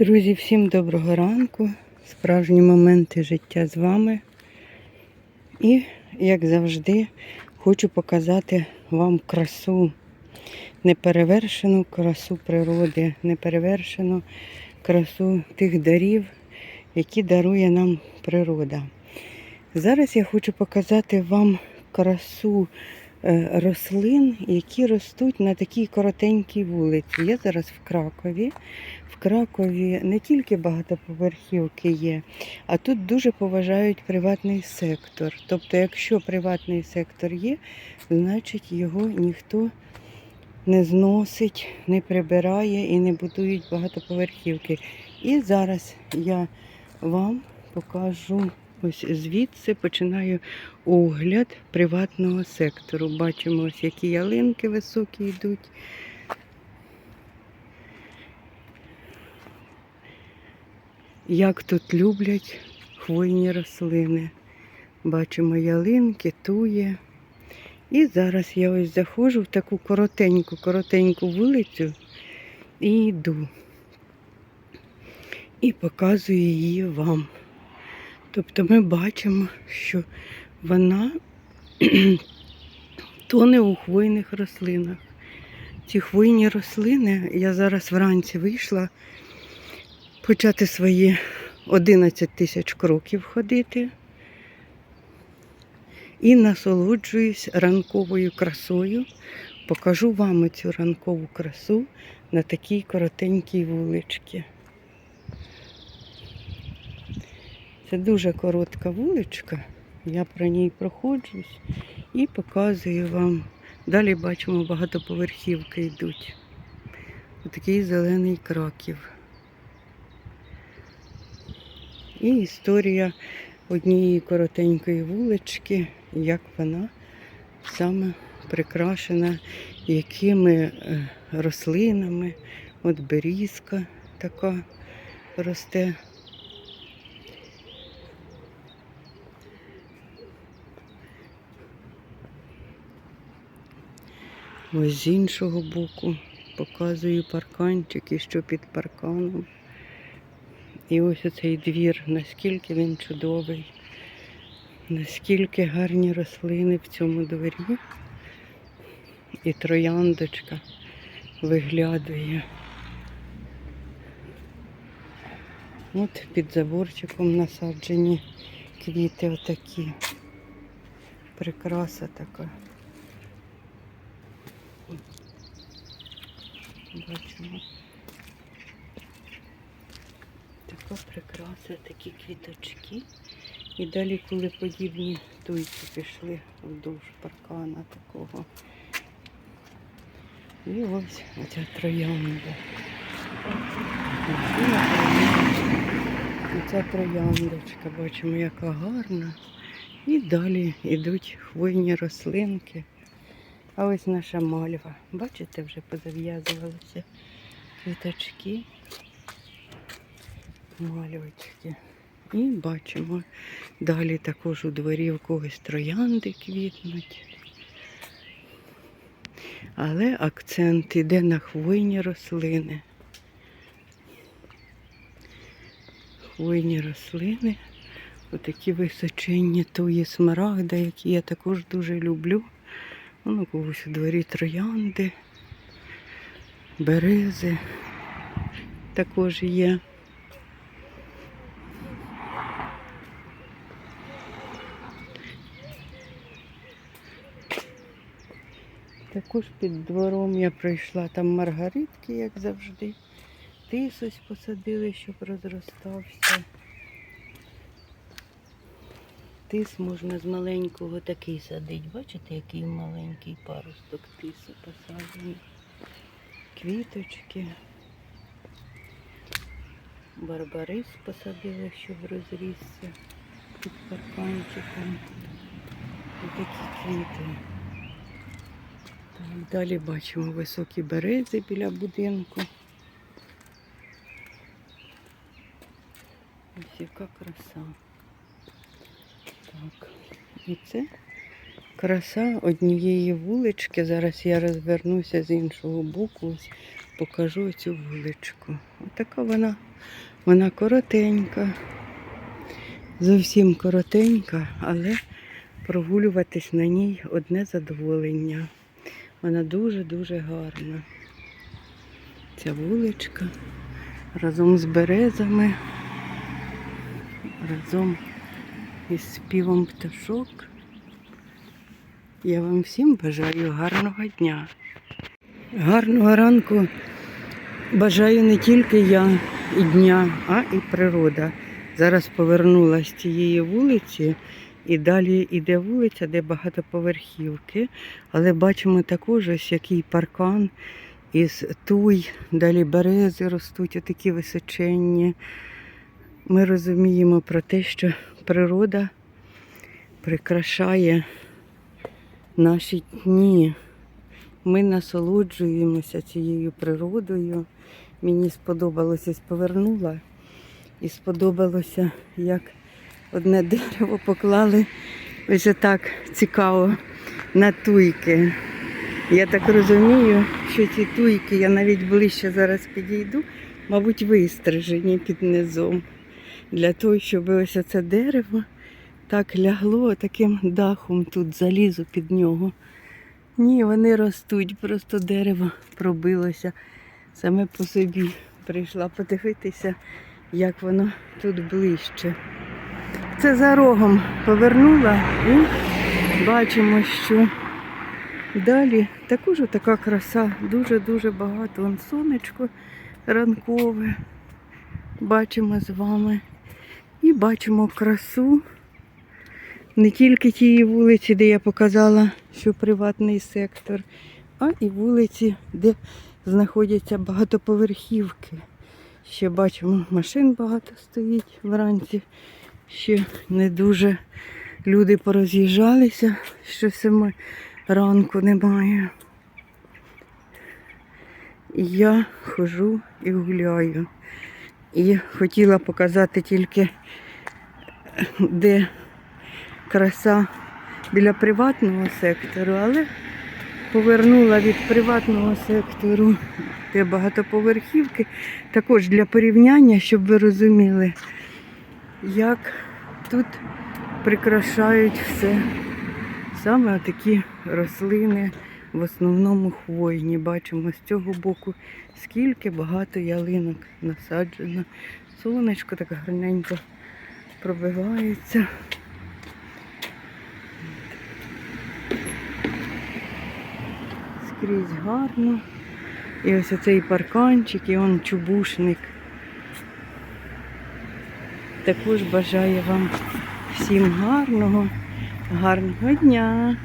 Друзі, всім доброго ранку. Справжні моменти життя з вами. І, як завжди, хочу показати вам красу, неперевершену красу природи, неперевершену красу тих дарів, які дарує нам природа. Зараз я хочу показати вам красу е, рослин, які ростуть на такій коротенькій вулиці. Я зараз в Кракові. Кракові не тільки багатоповерхівки є, а тут дуже поважають приватний сектор. Тобто, якщо приватний сектор є, значить його ніхто не зносить, не прибирає і не будують багатоповерхівки. І зараз я вам покажу ось звідси починаю огляд приватного сектору. Бачимо, ось які ялинки високі йдуть. Як тут люблять хвойні рослини. Бачимо ялинки, тує. І зараз я ось заходжу в таку коротеньку, коротеньку вулицю і йду. І показую її вам. Тобто ми бачимо, що вона тоне у хвойних рослинах. Ці хвойні рослини, я зараз вранці вийшла почати свої 11 тисяч кроків ходити і насолоджуюсь ранковою красою. Покажу вам цю ранкову красу на такій коротенькій вуличці. Це дуже коротка вуличка. Я про ній проходжусь і показую вам. Далі бачимо, багатоповерхівки йдуть. Отакий зелений краків. І історія однієї коротенької вулички, як вона саме прикрашена якими е, рослинами. От берізка така росте. Ось з іншого боку показую парканчики, що під парканом. І ось оцей двір, наскільки він чудовий, наскільки гарні рослини в цьому дворі. І трояндочка виглядує. От під заборчиком насаджені квіти отакі. Прикраса така. Бачимо. Така прикраса, такі квіточки. І далі, коли подібні туйки пішли вздовж паркана такого. І ось оця троянда. Оця трояндочка, бачимо, яка гарна. І далі йдуть хвойні рослинки. А ось наша мальва. Бачите, вже позав'язувалися квіточки, мальвочки. І бачимо, далі також у дворі в когось троянди квітнуть. Але акцент іде на хвойні рослини. Хвойні рослини, отакі височенні туї смарагда, які я також дуже люблю. Воно когось у дворі троянди, берези також є. Також під двором я пройшла там маргаритки, як завжди. Тис ось посадили, щоб розростався. Тис можна з маленького такий садити. Бачите, який маленький паросток тису посаджений. Квіточки. Барбарис посадили, щоб розрісся під парканчиком. Ось такі квіти. Далі бачимо високі берези біля будинку. Ось яка краса. Так, і це краса однієї вулички. Зараз я розвернуся з іншого боку. Ось покажу цю вуличку. Отака вона, вона коротенька, зовсім коротенька, але прогулюватись на ній одне задоволення. Вона дуже-дуже гарна. Ця вуличка разом з березами, разом із співом пташок. Я вам всім бажаю гарного дня. Гарного ранку бажаю не тільки я і дня, а і природа. Зараз повернулася з цієї вулиці і далі йде вулиця, де багатоповерхівки, але бачимо також ось який паркан із туй, далі берези ростуть, отакі височенні. Ми розуміємо про те, що природа прикрашає наші дні. Ми насолоджуємося цією природою. Мені сподобалося, повернула і сподобалося, як одне дерево поклали ось так цікаво на туйки. Я так розумію, що ці туйки, я навіть ближче зараз підійду, мабуть, вистрижені під низом. Для того, щоб ось це дерево так лягло таким дахом тут залізу під нього. Ні, вони ростуть, просто дерево пробилося саме по собі. Прийшла подивитися, як воно тут ближче. Це за рогом повернула і бачимо, що далі також така краса, дуже-дуже багато. Вон сонечко ранкове. Бачимо з вами. І бачимо красу не тільки тієї вулиці, де я показала, що приватний сектор, а і вулиці, де знаходяться багатоповерхівки. Ще бачимо, машин багато стоїть вранці. Ще не дуже люди пороз'їжджалися, що саме ранку немає. Я хожу і гуляю. І хотіла показати тільки, де краса біля приватного сектору, але повернула від приватного сектору де багатоповерхівки. Також для порівняння, щоб ви розуміли, як тут прикрашають все. Саме такі рослини, в основному хвойні. Бачимо з цього боку, скільки багато ялинок насаджено. Сонечко так гарненько пробивається. Скрізь гарно. І ось оцей парканчик, і он чубушник. Також бажаю вам всім гарного, гарного дня.